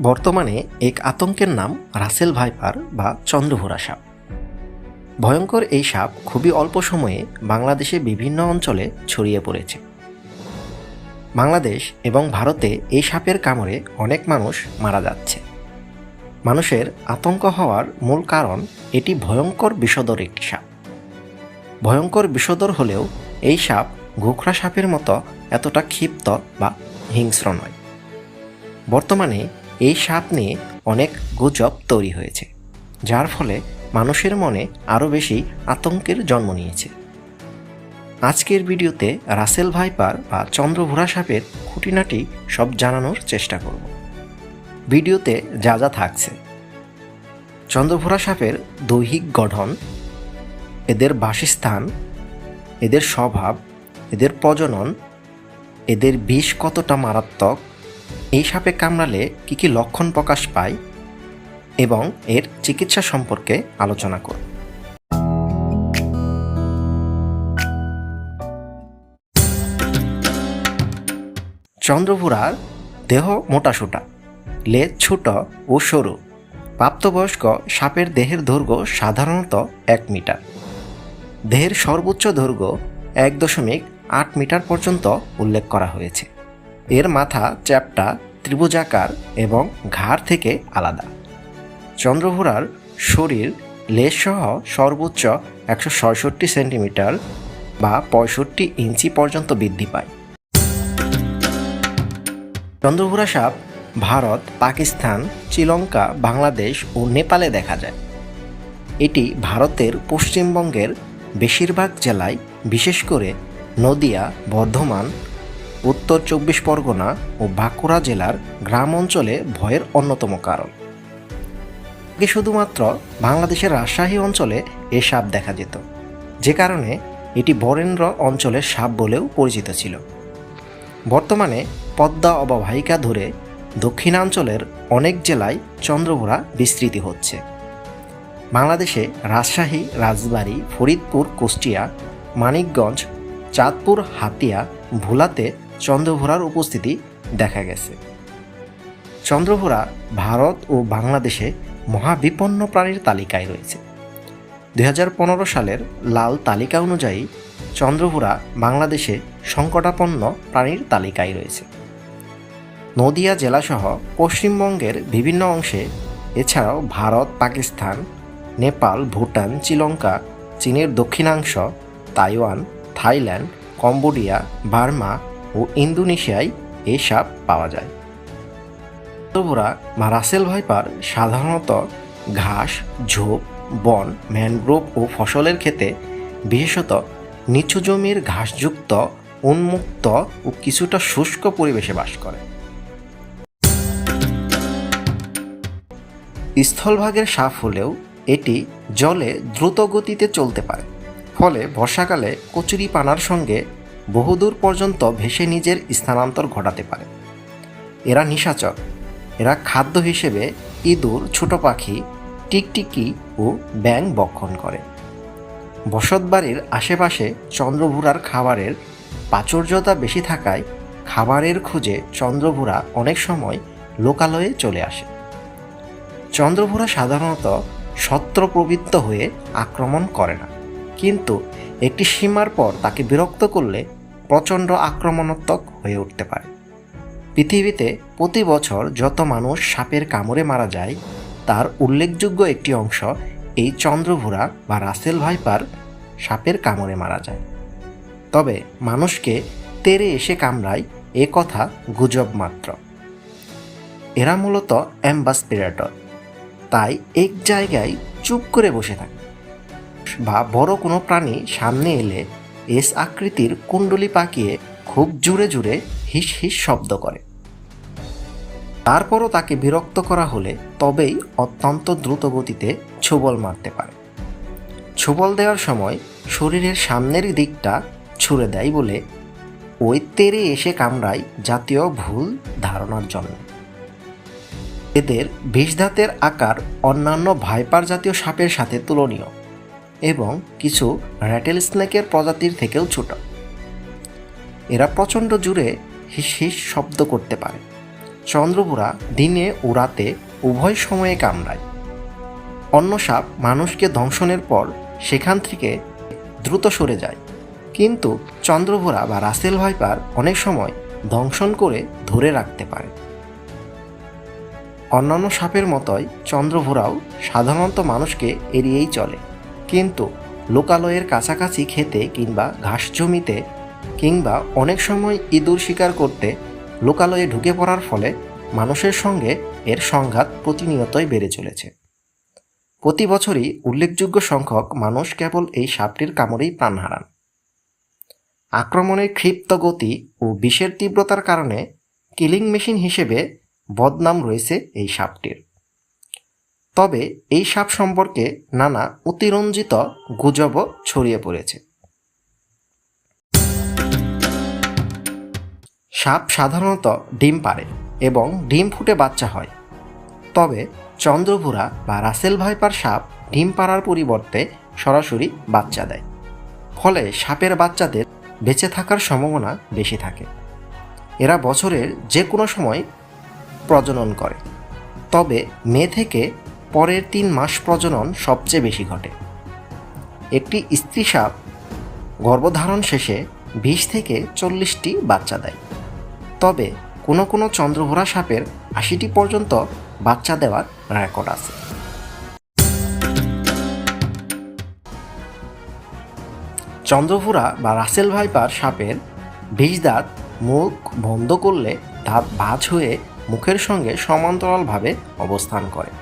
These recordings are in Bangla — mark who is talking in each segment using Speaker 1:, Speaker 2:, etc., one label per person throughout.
Speaker 1: বর্তমানে এক আতঙ্কের নাম রাসেল ভাইপার বা চন্দ্রভোরা সাপ। ভয়ঙ্কর এই সাপ খুবই অল্প সময়ে বাংলাদেশে বিভিন্ন অঞ্চলে ছড়িয়ে পড়েছে। বাংলাদেশ এবং ভারতে এই সাপের কামড়ে অনেক মানুষ মারা যাচ্ছে। মানুষের আতঙ্ক হওয়ার মূল কারণ এটি ভয়ঙ্কর বিষদর একটি সাপ। ভয়ঙ্কর বিষদর হলেও এই সাপ গোখরা সাপের মতো এতটা ক্ষিপ্ত বা হিংস্র নয়। বর্তমানে এই সাপ নিয়ে অনেক গুজব তৈরি হয়েছে, যার ফলে মানুষের মনে আরও বেশি আতঙ্কের জন্ম নিয়েছে। আজকের ভিডিওতে রাসেল ভাইপার বা চন্দ্রভোরা সাপের খুঁটিনাটি সব জানানোর চেষ্টা করব। ভিডিওতে যা যা থাকছে। চন্দ্রভোরা সাপের দৈহিক গঠন, এদের বাসস্থান, এদের স্বভাব, এদের প্রজনন, এদের বিষ কতটা মারাত্মক এই সাপে কামড়ালে কী কী লক্ষণ প্রকাশ পায় এবং এর চিকিৎসা সম্পর্কে আলোচনা করব। চন্দ্রভুরার দেহ মোটাসোটা লেজ ছোট ও সরু, প্রাপ্তবয়স্ক সাপের দেহের দৈর্ঘ্য সাধারণত এক মিটার। দেহের সর্বোচ্চ দৈর্ঘ্য এক দশমিক আট মিটার পর্যন্ত উল্লেখ করা হয়েছে। এর মাথা, চ্যাপটা ত্রিভুজাকার এবং ঘাড় থেকে আলাদা। চন্দ্রভোরার শরীর লেজসহ সর্বোচ্চ একশো ছয়ষট্টি সেন্টিমিটার বা পঁয়ষট্টি ইঞ্চি পর্যন্ত বৃদ্ধি পায়। চন্দ্রভোরা সাপ ভারত, পাকিস্তান, শ্রীলঙ্কা, বাংলাদেশ ও নেপালে দেখা যায়। এটি ভারতের পশ্চিমবঙ্গের বেশিরভাগ জেলায়, বিশেষ করে নদিয়া, বর্ধমান উত্তর চব্বিশ পরগনা ও বাঁকুড়া জেলার গ্রাম অঞ্চলে ভয়ের অন্যতম কারণ। আগে শুধুমাত্র বাংলাদেশের রাজশাহী অঞ্চলে এ সাপ দেখা যেত। যে কারণে এটি বরেন্দ্র অঞ্চলের সাপ বলেও পরিচিত ছিল। বর্তমানে পদ্মা অববাহিকা ধরে দক্ষিণাঞ্চলের অনেক জেলায় চন্দ্রভোরা বিস্তৃতি হচ্ছে। বাংলাদেশে রাজশাহী, রাজবাড়ী, ফরিদপুর, কুষ্টিয়া, মানিকগঞ্জ, চাঁদপুর, হাতিয়া, ভোলাতে চন্দ্রভোরার উপস্থিতি দেখা গেছে। চন্দ্রভোরা ভারত ও বাংলাদেশে মহাবিপন্ন প্রাণীর তালিকায় রয়েছে। দুই হাজার পনেরো সালের লাল তালিকা অনুযায়ী চন্দ্রভোরা বাংলাদেশে সংকটাপন্ন প্রাণীর তালিকায় রয়েছে। নদিয়া জেলাসহ পশ্চিমবঙ্গের বিভিন্ন অংশে, এছাড়াও ভারত, পাকিস্তান, নেপাল, ভুটান, শ্রীলঙ্কা, চীনের দক্ষিণাংশ, তাইওয়ান, থাইল্যান্ড, কম্বোডিয়া, বার্মা ও ইন্দোনেশিয়ায় এই সাপ পাওয়া যায়। চন্দ্রভোরা বা রাসেল ভাইপার সাধারণত ঘাস, ঝোপ, বন, ম্যানগ্রোভ ও ফসলের ক্ষেতে বিশেষত নিচু জমির ঘাসযুক্ত, উন্মুক্ত ও কিছুটা শুষ্ক পরিবেশে বাস করে। স্থলভাগের সাপ হলেও এটি জলে দ্রুত গতিতে চলতে পারে। ফলে বর্ষাকালে কচুরি পানার সঙ্গে বহুদূর পর্যন্ত ভেসে নিজের স্থানান্তর ঘটাতে পারে। এরা নিশাচর। এরা খাদ্য হিসেবে ইঁদুর, ছোট পাখি, টিকটিকি ও ব্যাং বক্ষণ করে। বসতবাড়ির আশেপাশে চন্দ্রভুরার খাবারের প্রাচুর্যতা বেশি থাকায় খাবারের খোঁজে চন্দ্রভুরা অনেক সময় লোকালয়ে চলে আসে। চন্দ্রভুরা সাধারণত সত্রপ্রবৃত্ত হয়ে আক্রমণ করে না, কিন্তু একটি সীমার পর তাকে বিরক্ত করলে প্রচণ্ড আক্রমণাত্মক হয়ে উঠতে পারে। পৃথিবীতে প্রতি বছর যত মানুষ সাপের কামড়ে মারা যায়, তার উল্লেখযোগ্য একটি অংশ এই চন্দ্রভুরা বা রাসেল ভাইপার সাপের কামড়ে মারা যায়। তবে মানুষকে তেরে এসে কামড়ায় এ কথা গুজব মাত্র। এরা মূলত অ্যাম্বাসপিরেটর, তাই এক জায়গায় চুপ করে বসে থাকে বা বড় কোনো প্রাণী সামনে এলে এস আকৃতির কুণ্ডলি পাকিয়ে খুব জুড়ে জুড়ে হিস হিস শব্দ করে। তারপরও তাকে বিরক্ত করা হলে তবেই অত্যন্ত দ্রুত গতিতে ছোবল মারতে পারে। ছোবল দেওয়ার সময় শরীরের সামনের দিকটা ছুঁড়ে দেয় বলে ওই তেরে এসে কামড়ায় জাতীয় ভুল ধারণার জন্য। এদের বিষধাতের আকার অন্যান্য ভাইপার জাতীয় সাপের সাথে তুলনীয়। এবং কিছু র্যাটেল স্নেকের প্রজাতির থেকেও ছোট। এরা প্রচণ্ড জুড়ে হিস হিস শব্দ করতে পারে। চন্দ্রপুরা দিনে ও রাতে উভয় সময়ে কামড়ায়। অন্য সাপ মানুষকে দংশনের পর সেখান থেকে দ্রুত সরে যায়। কিন্তু চন্দ্রভোরা বা রাসেল ভাইপার অনেক সময় দংশন করে ধরে রাখতে পারে। অন্যান্য সাপের মতোই চন্দ্রভোরাও সাধারণত মানুষকে এড়িয়েই চলে। কিন্তু লোকালয়ের কাছাকাছি খেতে কিংবা ঘাস জমিতে কিংবা অনেক সময় ইঁদুর শিকার করতে লোকালয়ে ঢুকে পড়ার ফলে মানুষের সঙ্গে এর সংঘাত প্রতিনিয়তই বেড়ে চলেছে। প্রতি বছরই উল্লেখযোগ্য সংখ্যক মানুষ কেবল এই সাপটির কামড়েই প্রাণ হারান। আক্রমণের ক্ষিপ্ত গতি ও বিষের তীব্রতার কারণে কিলিং মেশিন হিসেবে বদনাম রয়েছে এই সাপটির। তবে এই সাপ সম্পর্কে নানা অতিরঞ্জিত গুজবও ছড়িয়ে পড়েছে। সাপ সাধারণত ডিম পারে এবং ডিম ফুটে বাচ্চা হয়। তবে চন্দ্রভুরা বা রাসেল ভাইপার সাপ ডিম পাড়ার পরিবর্তে সরাসরি বাচ্চা দেয়। ফলে সাপের বাচ্চাদের বেঁচে থাকার সম্ভাবনা বেশি থাকে। এরা বছরের যে কোনো সময় প্রজনন করে। তবে মে থেকে পরের তিন মাস প্রজনন সবচেয়ে বেশি ঘটে। একটি স্ত্রী সাপ গর্ভধারণ শেষে বিশ থেকে চল্লিশটি বাচ্চা দেয়। তবে কোনো কোনো চন্দ্রভোরা সাপের আশিটি পর্যন্ত বাচ্চা দেওয়ার রেকর্ড আছে। চন্দ্রভুরা বা রাসেল ভাইপার সাপের বিষ দাঁত মুখ বন্ধ করলে দাঁত ভাঁজ হয়ে মুখের সঙ্গে সমান্তরালভাবে অবস্থান করে।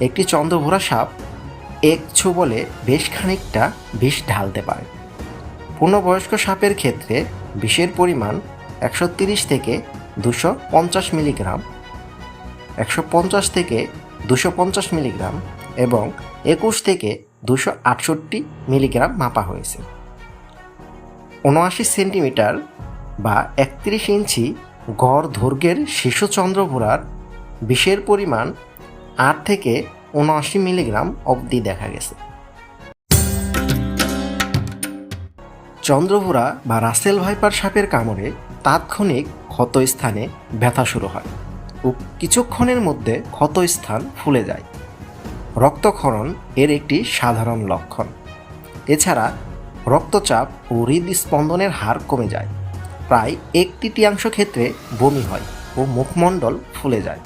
Speaker 1: একটি চন্দ্রভোরা সাপ এক বলে বেশ খানিকটা বিষ ঢালতে পারে। পূর্ণবয়স্ক সাপের ক্ষেত্রে বিষের পরিমাণ একশো তিরিশ থেকে দুশো পঞ্চাশ মিলিগ্রাম, একশো পঞ্চাশ থেকে দুশো পঞ্চাশ মিলিগ্রাম এবং একুশ থেকে দুশো আটষট্টি মিলিগ্রাম মাপা হয়েছে। উনআশি সেন্টিমিটার বা একত্রিশ ইঞ্চি গড় দৈর্ঘ্যের শিশু চন্দ্রভোরার বিষের পরিমাণ আট থেকে উনআশি মিলিগ্রাম অবধি দেখা গেছে। চন্দ্রভোরা বা রাসেল ভাইপার সাপের কামড়ে তাৎক্ষণিক ক্ষতস্থানে ব্যথা শুরু হয় ও কিছুক্ষণের মধ্যে ক্ষতস্থান ফুলে যায়। রক্তক্ষরণ এর একটি সাধারণ লক্ষণ। এছাড়া রক্তচাপ ও হৃদস্পন্দনের হার কমে যায়। প্রায় এক তৃতীয়াংশ ক্ষেত্রে বমি হয় ও মুখমণ্ডল ফুলে যায়।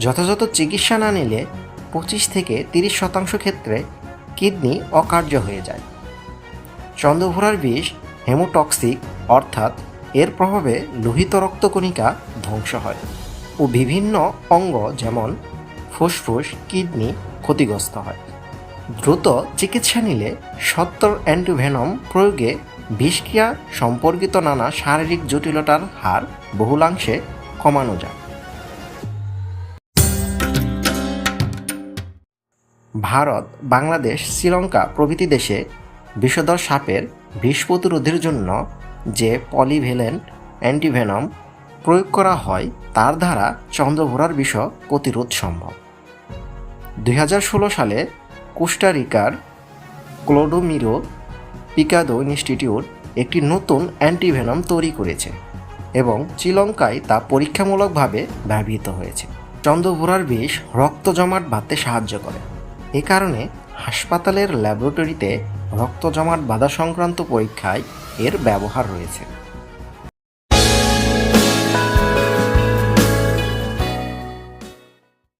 Speaker 1: যথাযথ চিকিৎসা না নিলে পঁচিশ থেকে তিরিশ শতাংশ ক্ষেত্রে কিডনি অকার্য হয়ে যায়। চন্দ্রভোরার বিষ হেমোটক্সিক অর্থাৎ এর প্রভাবে লোহিত রক্তকণিকা ধ্বংস হয় ও বিভিন্ন অঙ্গ যেমন ফুসফুস, কিডনি ক্ষতিগ্রস্ত হয়। দ্রুত চিকিৎসা নিলে সত্তর অ্যান্টিভেনম প্রয়োগে বিষক্রিয়া সম্পর্কিত নানা শারীরিক জটিলতার হার বহুলাংশে কমানো যায়। ভারত, বাংলাদেশ, শ্রীলঙ্কা প্রভৃতি দেশে বিষধর সাপের বিষ প্রতিরোধের জন্য যে পলিভেলেন্ট অ্যান্টিভেনম প্রয়োগ করা হয়, তার দ্বারা চন্দ্রভোরার বিষ প্রতিরোধ সম্ভব। দুই হাজার ষোলো সালে কোস্টারিকার ক্লোডোমিরো পিকাদো ইনস্টিটিউট একটি নতুন অ্যান্টিভেনম তৈরি করেছে এবং শ্রীলঙ্কায় তা পরীক্ষামূলকভাবে ব্যবহৃত হয়েছে। চন্দ্রভোরার বিষ রক্ত জমাট বাঁধতে সাহায্য করে। এ কারণে হাসপাতালের ল্যাবরেটরিতে রক্ত জমাট বাধা সংক্রান্ত পরীক্ষায় এর ব্যবহার রয়েছে।